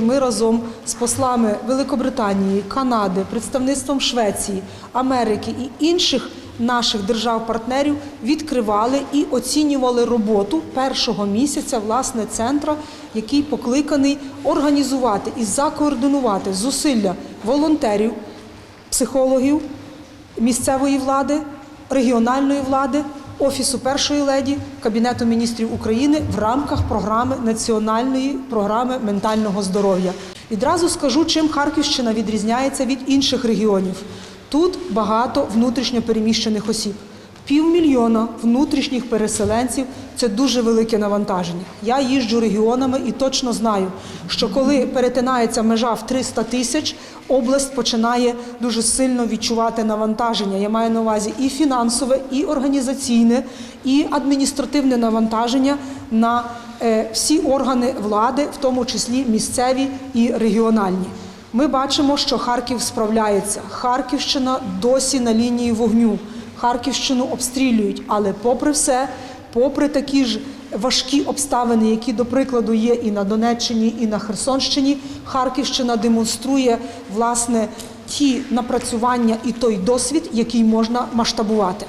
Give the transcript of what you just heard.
Ми разом з послами Великобританії, Канади, представництвом Швеції, Америки і інших наших держав-партнерів відкривали і оцінювали роботу першого місяця власне центра, який покликаний організувати і закоординувати зусилля волонтерів, психологів, місцевої влади, регіональної влади, Офісу першої леді, Кабінету міністрів України в рамках програми національної програми ментального здоров'я. Відразу скажу, чим Харківщина відрізняється від інших регіонів. Тут багато внутрішньо переміщених осіб. Півмільйона внутрішніх переселенців це дуже велике навантаження. Я їжджу регіонами і точно знаю, що коли перетинається межа в 300 тисяч, область починає дуже сильно відчувати навантаження. Я маю на увазі і фінансове, і організаційне, і адміністративне навантаження на е, всі органи влади, в тому числі місцеві і регіональні. Ми бачимо, що Харків справляється. Харківщина досі на лінії вогню. Харківщину обстрілюють, але попри все, попри такі ж важкі обставини, які, до прикладу, є і на Донеччині, і на Херсонщині, Харківщина демонструє власне ті напрацювання і той досвід, який можна масштабувати.